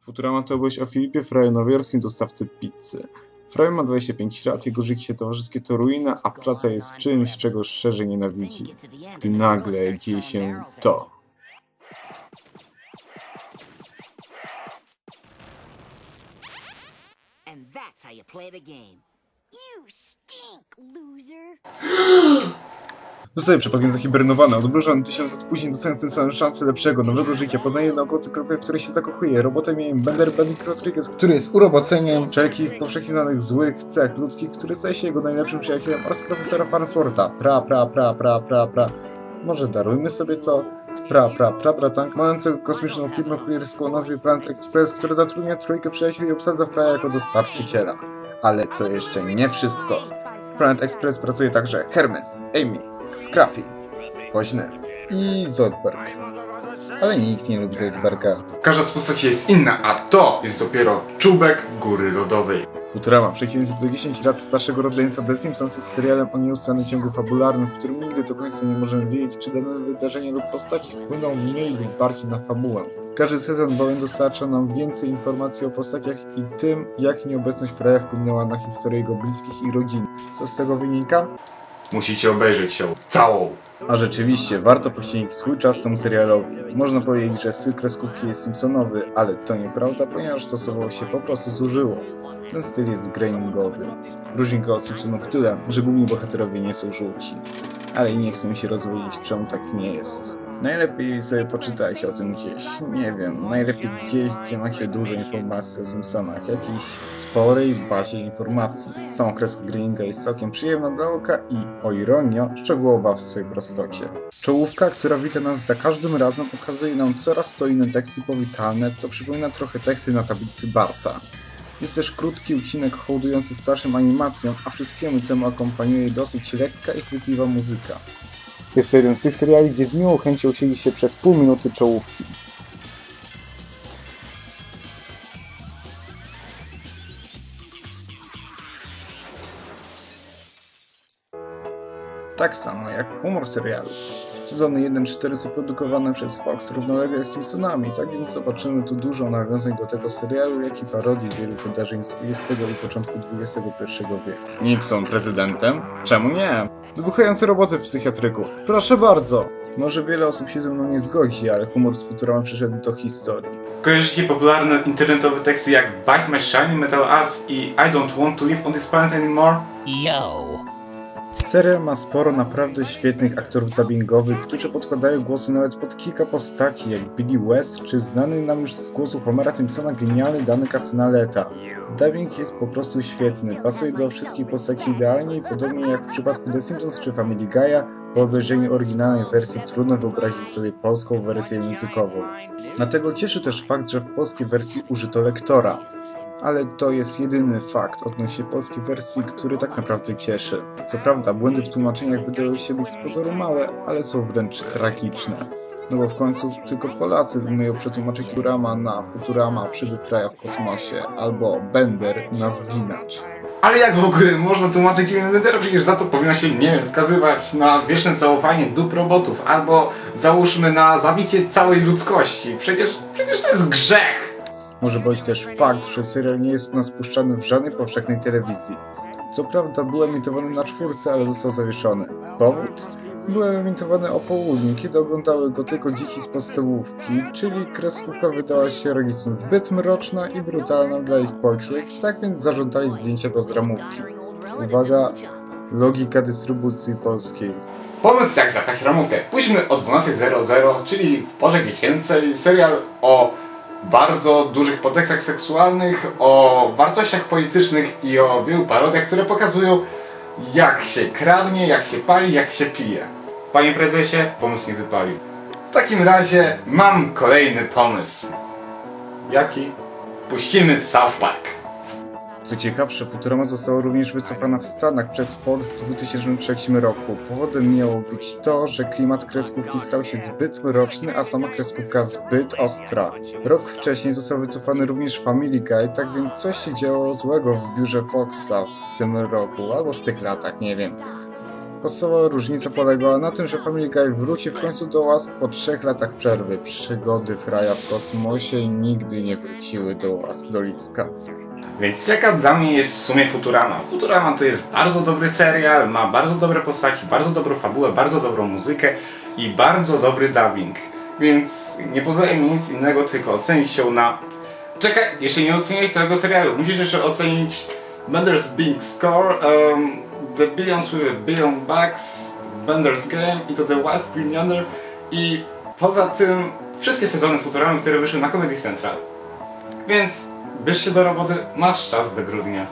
Futurama to opowieść o Filipie Fraju, nowojorskim dostawcy pizzy. Fraj ma 25 lat, jego życie towarzyskie to ruina, a praca jest czymś, czego szczerze nienawidzi. Gdy nagle dzieje się to. And that's how you play the game. Zostaje przypadkiem zahibernowany, odmrożony tysiąc lat później doceniając tę samą szansę lepszego, nowego życia, poznaje naukowy w której się zakochuje, robotem jej Bender Benedict Rodriguez, który jest uroboceniem wszelkich powszechnie znanych złych cech ludzkich, który staje się jego najlepszym przyjacielem oraz profesora Farnswortha. Pra, pra, pra, pra, pra, pra. Może darujmy sobie to? Pra, pra, pra, bratank, mającego kosmiczną firmę kurierską o nazwie Planet Express, która zatrudnia trójkę przyjaciół i obsadza Fraja jako dostarczyciela. Ale to jeszcze nie wszystko. W Planet Express pracuje także Hermes, Amy, Scruffy, Woźny i Zoidberg. Ale nikt nie lubi Zoidberga. Każda z postaci jest inna, a to jest dopiero czubek góry lodowej. Futurama, w przeciwieństwie do 10 lat starszego rodzeństwa The Simpsons jest serialem o nieustannym ciągu fabularnym, w którym nigdy do końca nie możemy wiedzieć, czy dane wydarzenie lub postaci wpłyną mniej lub bardziej na fabułę. Każdy sezon bowiem dostarcza nam więcej informacji o postaciach i tym, jak nieobecność Freya wpłynęła na historię jego bliskich i rodziny. Co z tego wynika? Musicie obejrzeć ją całą. A rzeczywiście, warto poświęcić swój czas temu serialowi. Można powiedzieć, że styl kreskówki jest Simpsonowy, ale to nieprawda, ponieważ stosował się po prostu zużyło. Ten styl jest grainingowy. Różni go od Simpsonów w tyle, że główni bohaterowie nie są żółci. Ale nie chcę mi się rozwodzić, czemu tak nie jest. Najlepiej sobie poczytajcie o tym gdzieś. Nie wiem, najlepiej gdzieś, gdzie macie dużo informacji o Simpsonach. Jakiejś sporej bazie informacji. Sama kreska Greeninga jest całkiem przyjemna dla oka i, o ironio, szczegółowa w swojej prostocie. Czołówka, która wita nas za każdym razem, pokazuje nam coraz to inne teksty powitalne, co przypomina trochę teksty na tablicy Barta. Jest też krótki ucinek hołdujący starszym animacjom, a wszystkiemu temu akompaniuje dosyć lekka i chwytliwa muzyka. Jest to jeden z tych seriali, gdzie z miłą chęcią siedzi się przez pół minuty czołówki. Tak samo jak humor serialu. Sezony 1-4 są produkowane przez Fox równolegle z Simpsonami, tak więc zobaczymy tu dużo nawiązań do tego serialu, jak i parodii wielu wydarzeń z XX i początku XXI wieku. Nixon prezydentem? Czemu nie? Wybuchające roboty w psychiatryku. Proszę bardzo! Może wiele osób się ze mną nie zgodzi, ale humor z Futurama przyszedł do historii. Kojarzycie popularne internetowe teksty jak Bite My Shiny Metal Ass i I Don't Want to Live on This Planet Anymore? Yo. Serial ma sporo naprawdę świetnych aktorów dubbingowych, którzy podkładają głosy nawet pod kilka postaci, jak Billy West, czy znany nam już z głosu Homera Simpsona genialny Dany Castanaleta. Dubbing jest po prostu świetny, pasuje do wszystkich postaci idealnie i podobnie jak w przypadku The Simpsons czy Family Guy'a, po obejrzeniu oryginalnej wersji trudno wyobrazić sobie polską wersję językową. Dlatego cieszy też fakt, że w polskiej wersji użyto lektora. Ale to jest jedyny fakt odnośnie polskiej wersji, który tak naprawdę cieszy. Co prawda, błędy w tłumaczeniach wydają się być z pozoru małe, ale są wręcz tragiczne. No bo w końcu tylko Polacy umieją przetłumaczyć Futurama na Futurama przybyt Fraja w kosmosie, albo Bender na zginacz. Ale jak w ogóle można tłumaczyć imię Bendera? Przecież za to powinno się, nie wiem, skazywać na wieczne całowanie dup robotów, albo załóżmy na zabicie całej ludzkości. Przecież, przecież to jest grzech! Może być też fakt, że serial nie jest u nas puszczany w żadnej powszechnej telewizji. Co prawda był emitowany na czwórce, ale został zawieszony. Powód? Był emitowany o południu, kiedy oglądały go tylko dzieci z podstawówki, czyli kreskówka wydała się rodzicom zbyt mroczna i brutalna dla ich pociech, tak więc zażądali zdjęcia go z ramówki. Uwaga, logika dystrybucji polskiej. Pomysł jak zabrać ramówkę. Pójdźmy o 12.00, czyli w porze dziecięcej, serial o bardzo dużych podtekstach seksualnych, o wartościach politycznych i o wielu parodiach, które pokazują jak się kradnie, jak się pali, jak się pije. Panie prezesie, pomysł nie wypalił. W takim razie mam kolejny pomysł. Jaki? Puścimy South Park. Co ciekawsze, Futurama została również wycofana w Stanach przez Fox w 2003 roku. Powodem miało być to, że klimat kreskówki stał się zbyt mroczny, a sama kreskówka zbyt ostra. Rok wcześniej został wycofany również Family Guy, tak więc coś się działo złego w biurze Foxa w tym roku, albo w tych latach, nie wiem. Podstawowa różnica polegała na tym, że Family Guy wróci w końcu do łask po trzech latach przerwy. Przygody Fraja w kosmosie nigdy nie wróciły do łask Doliska. Więc jaka dla mnie jest w sumie Futurama? Futurama to jest bardzo dobry serial, ma bardzo dobre postaci, bardzo dobrą fabułę, bardzo dobrą muzykę i bardzo dobry dubbing. Więc nie pozostaje mi nic innego, tylko ocenić się na... Czekaj, jeszcze nie oceniłeś całego serialu. Musisz jeszcze ocenić Bender's Big Score, um, The Billions with a Billion Bucks, Bender's Game i to The White Green Yonder i poza tym wszystkie sezony Futuramy, które wyszły na Comedy Central. Więc bierz się do roboty, masz czas do grudnia.